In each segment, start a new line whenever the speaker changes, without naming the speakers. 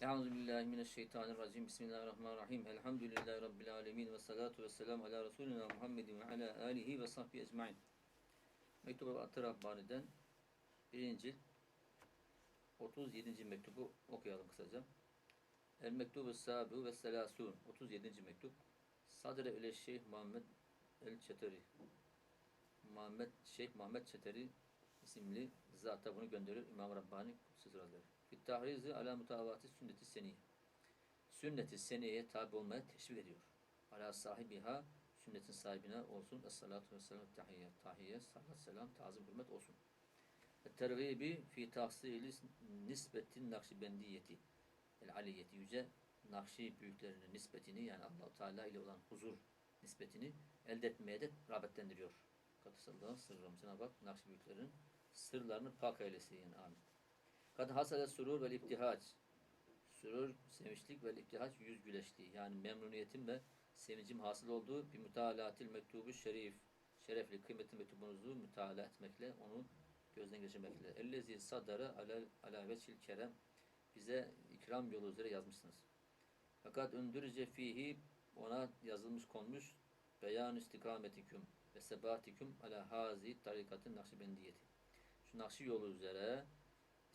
Euzu billahi mineşşeytanirracim. Bismillahirrahmanirrahim. Elhamdülillahi rabbil alamin ve salatu vesselam ala resulina Muhammedin ve ala alihi ve sahbihi ecmaîn. Mektubu Atı Rabbani'den 1. cilt 37. mektubu okuyalım kısaca. El mektubu sabu ve selasun 37. mektup. Sadre ile Şeyh Muhammed el Çeteri. Muhammed Şeyh Muhammed Çeteri isimli zata bunu gönderir İmam Rabbani Sızraları. Bir tahrizi ala mutavati sünneti seniye. Sünneti seniyeye tabi olmaya teşvik ediyor. Ala sahibiha sünnetin sahibine olsun. Es-salatu ve selam tahiyye. Tahiyye, salat, selam, tazim, hürmet olsun. Tergibi fi tahsili nisbetin nakşibendiyeti. El aliyeti yüce Nakşi büyüklerinin nispetini yani allah Teala ile olan huzur nispetini elde etmeye de rağbetlendiriyor. Katısallahu sırrım. Cenab-ı Nakşi büyüklerinin sırlarını pak eylesin. Amin. Kad hasale surur ve iptihac. Surur, sevinçlik ve iptihac yüz güleşliği. Yani memnuniyetim ve sevincim hasıl olduğu bir mütalatil mektubu şerif. Şerefli, kıymetli mektubunuzu mütalaa etmekle, onu gözden geçirmekle. Ellezi sadara alel ala veçil kerem. Bize ikram yolu üzere yazmışsınız. Fakat öndürüce fihi ona yazılmış konmuş beyan istikametiküm ve sebatiküm ala hazi tarikatın nakşibendiyeti. Şu nakşi yolu üzere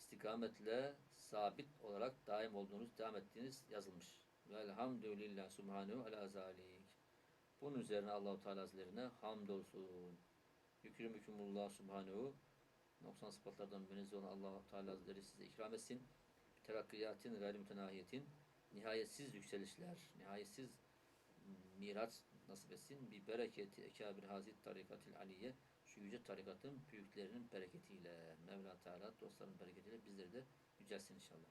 istikametle sabit olarak daim olduğunuz, devam ettiğiniz yazılmış. Velhamdülillah subhanehu ala zalik. Bunun üzerine Allahu Teala Hazretlerine hamdolsun. Yükrüm hükümullah subhanehu. Noksan sıfatlardan münezzeh olan Allahu Teala Hazretleri size ikram etsin. Terakkiyatin, gayri mütenahiyetin, nihayetsiz yükselişler, nihayetsiz mirat nasip etsin. Bir bereketi ekabir hazit tarikatil aliye şu yüce tarikatın büyüklerinin bereketiyle Mevla Teala dostların bereketiyle bizleri de yücelsin inşallah.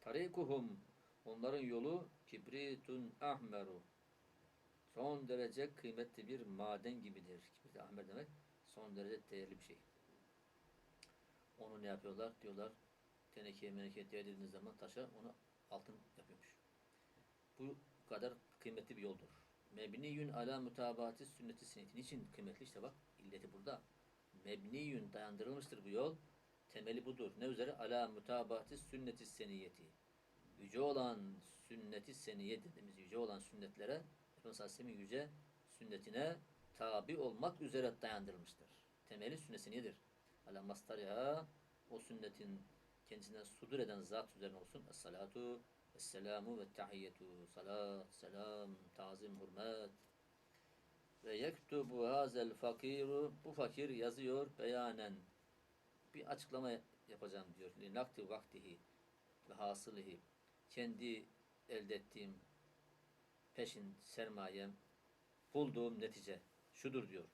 Tarikuhum onların yolu kibritun ahmeru son derece kıymetli bir maden gibidir. Kibrit ahmer demek son derece değerli bir şey. Onu ne yapıyorlar? Diyorlar tenekeye menekeye değdirdiğiniz zaman taşa onu altın yapıyormuş. Bu kadar kıymetli bir yoldur. Mebniyün ala mutabati sünneti sünneti. Niçin kıymetli? işte bak illeti burada. Mebniyün dayandırılmıştır bu yol. Temeli budur. Ne üzere? Ala mutabati sünneti seniyeti. Yüce olan sünneti seniye dediğimiz yüce olan sünnetlere Efendimiz Aleyhisselam'ın yüce sünnetine tabi olmak üzere dayandırılmıştır. Temeli sünnet seniyedir. Ala mastariha o sünnetin kendisinden sudur eden zat üzerine olsun. Es-salatu Esselamu ve tahiyyetu. Salat, selam, tazim, hürmet. Ve yektubu hazel fakiru. Bu fakir yazıyor beyanen. Bir açıklama yapacağım diyor. Li nakti vaktihi ve hasılihi. Kendi elde ettiğim peşin sermayem bulduğum netice şudur diyor.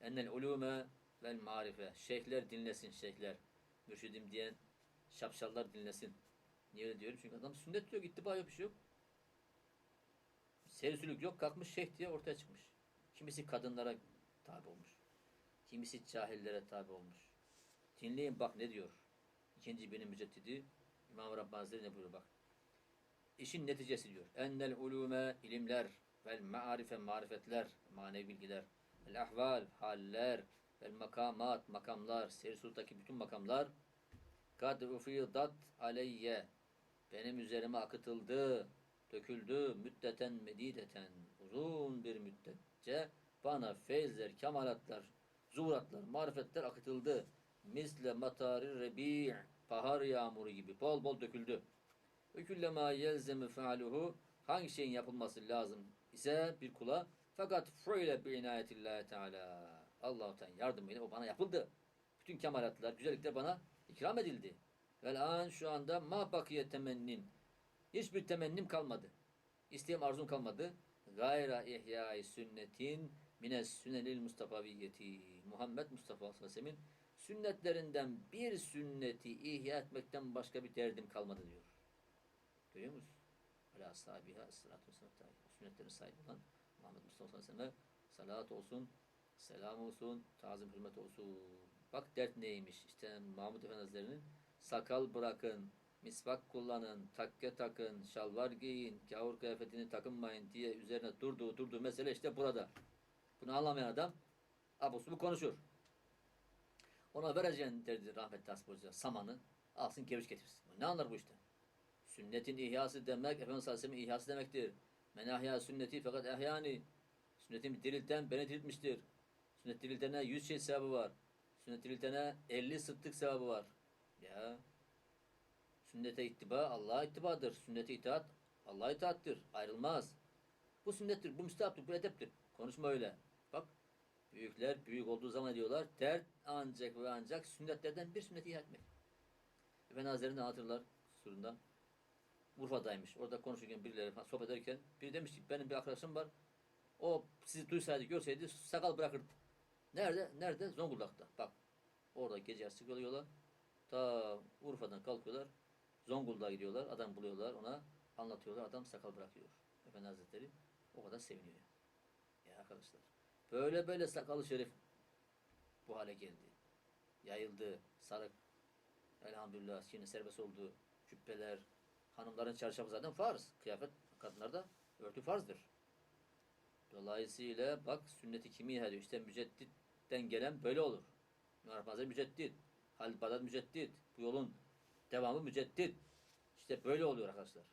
Ennel ulume vel marife. Şeyhler dinlesin şeyhler. Mürşidim diyen şapşallar dinlesin. Niye öyle diyorum? Çünkü adam sünnet diyor, ittiba yok bir şey yok. Sevsülük yok, kalkmış şeyh diye ortaya çıkmış. Kimisi kadınlara tabi olmuş. Kimisi cahillere tabi olmuş. Dinleyin bak ne diyor. İkinci benim müceddidi İmam Rabbani Hazretleri ne buyuruyor bak. İşin neticesi diyor. Ennel ulume ilimler vel maarife marifetler, manevi bilgiler, el ahval haller, vel makamat makamlar, seyir bütün makamlar kad ufidat aleyye benim üzerime akıtıldı, döküldü müddeten medideten uzun bir müddetçe bana feyzler, kemalatlar, zuhuratlar, marifetler akıtıldı. Misle matari rebi' bahar yağmuru gibi bol bol döküldü. Öküllema yelzemi fealuhu hangi şeyin yapılması lazım ise bir kula fakat fuile bi inayetillahi teala Allah-u Teala yardımıyla o bana yapıldı. Bütün kemalatlar, güzellikler bana ikram edildi. Vel an şu anda ma bakiye temennin. Hiçbir temennim kalmadı. İsteğim arzum kalmadı. Gayra ihyai sünnetin mines sünnelil Mustafaviyeti. Muhammed Mustafa sallallahu aleyhi ve sellem'in sünnetlerinden bir sünneti ihya etmekten başka bir derdim kalmadı diyor. Görüyor musun? Ala sahibiha salatu. Sünnetlerin sahibi olan Muhammed Mustafa sallallahu aleyhi ve selleme salat olsun, selam olsun, tazim hürmet olsun. Bak dert neymiş? İşte Mahmud Efendi Hazretleri'nin sakal bırakın, misvak kullanın, takke takın, şalvar giyin, kavur kıyafetini takınmayın diye üzerine durduğu durduğu mesele işte burada. Bunu anlamayan adam abusu konuşur. Ona vereceğin derdi rahmetli Hoca samanı alsın geviş getirsin. Ne anlar bu işte? Sünnetin ihyası demek Efendimiz sallallahu aleyhi ve sellem'in ihyası demektir. Men ahya sünneti fakat ehyani. Sünnetimi dirilten beni diriltmiştir. Sünnet diriltene 100 şey sevabı var. Sünnet diriltene 50 sıddık sevabı var. Ya. Sünnete ittiba Allah'a ittibadır. Sünnete itaat Allah'a itaattır. Ayrılmaz. Bu sünnettir, bu müstahaptır, bu edeptir. Konuşma öyle. Bak büyükler büyük olduğu zaman diyorlar dert ancak ve ancak sünnetlerden bir sünneti ihya etmek. Efendi Hazretleri'ni anlatırlar surunda. Urfa'daymış. Orada konuşurken birileri sohbet ederken biri demiş ki benim bir arkadaşım var. O sizi duysaydı, görseydi sakal bırakırdı. Nerede? Nerede? Zonguldak'ta. Bak. Orada gece yarısı geliyorlar. Ta Urfa'dan kalkıyorlar. Zonguldak'a gidiyorlar. Adam buluyorlar ona. Anlatıyorlar. Adam sakal bırakıyor. Efendi Hazretleri o kadar seviniyor. Ya, arkadaşlar. Böyle böyle sakalı şerif bu hale geldi. Yayıldı. Sarık. Elhamdülillah. Şimdi serbest oldu. Cübbeler. Hanımların çarşafı zaten farz. Kıyafet kadınlarda örtü farzdır. Dolayısıyla bak sünneti kimi ihya ediyor? İşte mücedditten gelen böyle olur. Normal müceddit. Halil Bağdat müceddit. Bu yolun devamı müceddit. İşte böyle oluyor arkadaşlar.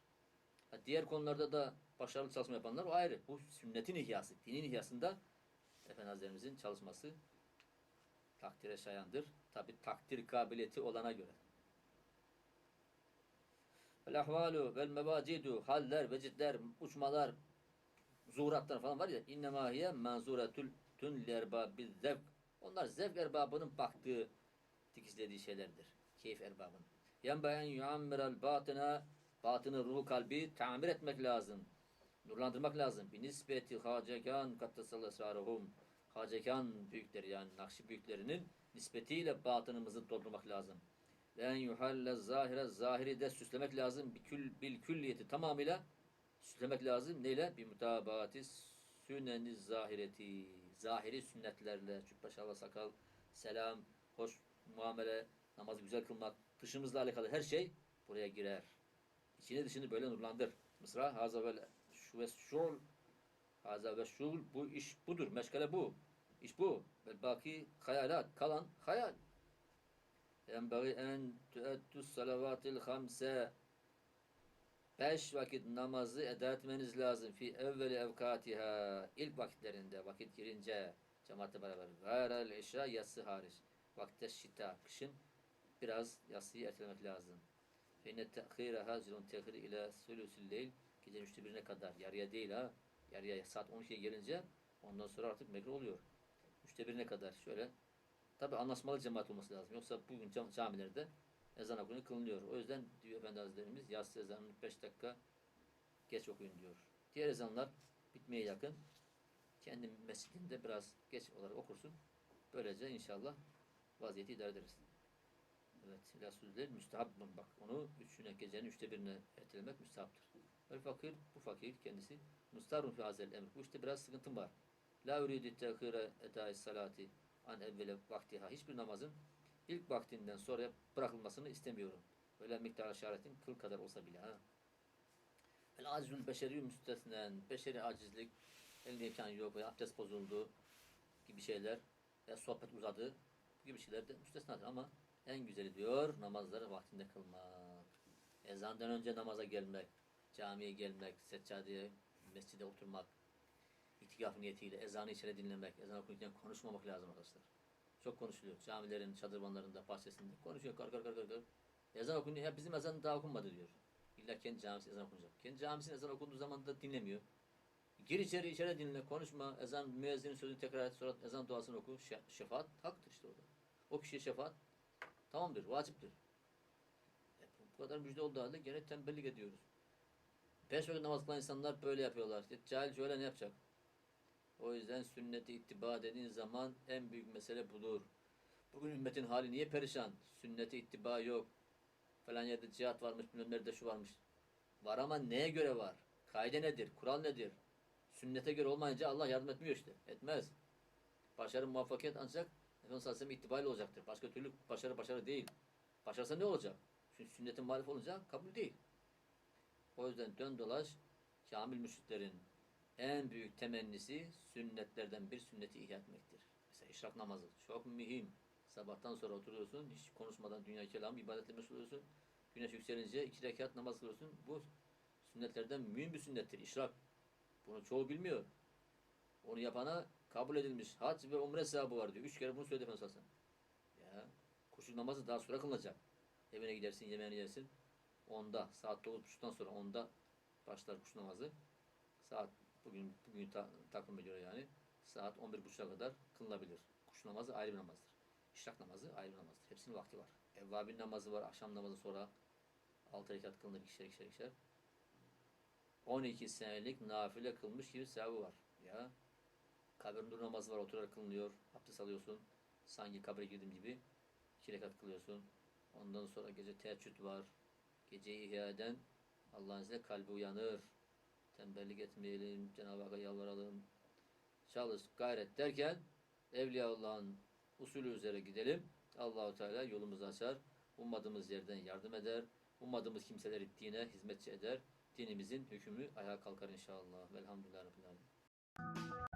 Ha, diğer konularda da başarılı çalışma yapanlar o ayrı. Bu sünnetin ihyası, dinin ihyasında Efendi Hazretlerimizin çalışması takdire şayandır. Tabi takdir kabiliyeti olana göre. Vel ahvalu vel mevacidu haller, vecitler, uçmalar, zuhuratlar falan var ya innema hiye manzuretül tün lerbabil zevk. Onlar zevk erbabının baktığı, dikizlediği şeylerdir. Keyif erbabının. Yenbeyen yuammirel batına batını ruhu kalbi tamir etmek lazım. Nurlandırmak lazım. Bir nispeti hacekan kattasal esraruhum. Hacekan büyükleri yani Nakşi büyüklerinin nispetiyle batınımızı doldurmak lazım. Ve yuhalle zahire zahiri de süslemek lazım. Bir kül, bil külliyeti tamamıyla süslemek lazım. Neyle? Bir mutabati sünneni zahireti. Zahiri sünnetlerle. Cübbe şalva sakal, selam, hoş muamele, namazı güzel kılmak, dışımızla alakalı her şey buraya girer. İçini dışını böyle nurlandır. Mısra haza ve şu ve şul haza ve şul bu iş budur. Meşgale bu. İş bu. Ve baki hayalat. Kalan hayal. Yenbagi en tüettü salavatil hamse Beş vakit namazı eda etmeniz lazım. Fi evveli evkatiha. ilk vakitlerinde vakit girince cemaatle beraber. Gayrel eşya yatsı hariç. Vakte şita. Kışın biraz yatsıyı ertelemek lazım. İnne te'khire hazirun tehir ile sülüsül leyl. Gece üçte birine kadar. Yarıya değil ha. Yarıya saat 12'ye gelince ondan sonra artık mekruh oluyor. Üçte birine kadar şöyle. Tabi anlaşmalı cemaat olması lazım. Yoksa bugün cam camilerde ezan okunuyor, kılınıyor. O yüzden diyor Efendi Hazretlerimiz yatsı ezanını 5 dakika geç okuyun diyor. Diğer ezanlar bitmeye yakın. Kendi mescidinde biraz geç olarak okursun. Böylece inşallah vaziyeti idare ederiz. Evet, ila sözler müstehap bak onu üçüne gecenin üçte birine ertelemek müstehaptır. Ve fakir bu fakir kendisi mustarun fi hazel emr. Bu işte biraz sıkıntım var. La uridu tehire edai salati an evvele vaktiha. Hiçbir namazın ilk vaktinden sonra bırakılmasını istemiyorum. Böyle miktar işaretin kıl kadar olsa bile ha. El acizül beşeri müstesnen. Beşeri acizlik elinde imkan yok veya abdest bozuldu gibi şeyler veya sohbet uzadı gibi şeyler de müstesnadır ama en güzeli diyor namazları vaktinde kılmak. Ezandan önce namaza gelmek, camiye gelmek, seccadeye, mescide oturmak, itikaf niyetiyle ezanı içeri dinlemek, ezan okunurken konuşmamak lazım arkadaşlar. Çok konuşuluyor. Camilerin, çadırvanlarında, bahçesinde konuşuyor kar kar kar kar kar. Ezan okunuyor. Ya bizim ezan daha okunmadı diyor. İlla kendi camisi ezan okunacak. Kendi camisinin ezan okunduğu zaman da dinlemiyor. Gir içeri, içeri dinle, konuşma. Ezan, müezzinin sözünü tekrar et, sonra ezan duasını oku. Şe- şefaat haktır işte orada. O kişiye şefaat tamamdır, vaciptir. E, bu kadar müjde olduğu halde gene tembellik ediyoruz. Beş vakit namaz kılan insanlar böyle yapıyorlar. İşte cahil şöyle ne yapacak? O yüzden sünneti ittiba dediğin zaman en büyük mesele budur. Bugün ümmetin hali niye perişan? Sünneti ittiba yok. Falan yerde cihat varmış, bilmem nerede şu varmış. Var ama neye göre var? Kaide nedir? Kural nedir? Sünnete göre olmayınca Allah yardım etmiyor işte. Etmez. Başarı muvaffakiyet ancak Efendimiz sallallahu aleyhi ve sellem itibariyle olacaktır. Başka türlü başarı başarı değil. Başarsa ne olacak? Çünkü sünnetin muhalif olunca kabul değil. O yüzden dön dolaş kamil müşriklerin en büyük temennisi sünnetlerden bir sünneti ihya etmektir. Mesela işrak namazı çok mühim. Sabahtan sonra oturuyorsun, hiç konuşmadan dünya kelamı ibadetle meşgul oluyorsun. Güneş yükselince iki rekat namaz kılıyorsun. Bu sünnetlerden mühim bir sünnettir. İşrak. Bunu çoğu bilmiyor. Onu yapana kabul edilmiş hac ve umre sevabı var diyor. Üç kere bunu söyledi Efendimiz. Ya kuşluk namazı daha sonra kılınacak. Evine gidersin, yemeğini yersin. Onda, saat 9.30'dan sonra onda başlar kuş namazı. Saat bugün bugün ta, takvim ediyor yani. Saat 11.30'a kadar kılınabilir. Kuş namazı ayrı bir namazdır. İşrak namazı ayrı bir namazdır. Hepsinin vakti var. Evvabin namazı var. Akşam namazı sonra 6 rekat kılınır ikişer ikişer ikişer. 12 senelik nafile kılmış gibi sevabı var. Ya kabir nur namazı var. Oturarak kılınıyor. Abdest alıyorsun. Sanki kabre girdim gibi. 2 rekat kılıyorsun. Ondan sonra gece teheccüd var. Geceyi ihya eden Allah'ın izniyle kalbi uyanır. Tembellik etmeyelim. Cenab-ı Hakk'a yalvaralım. Çalış, gayret derken Evliyaullah'ın usulü üzere gidelim. Allahu Teala yolumuzu açar. Ummadığımız yerden yardım eder. Ummadığımız kimseleri dine hizmetçi eder. Dinimizin hükmü ayağa kalkar inşallah. Velhamdülillah Rabbil Alemin.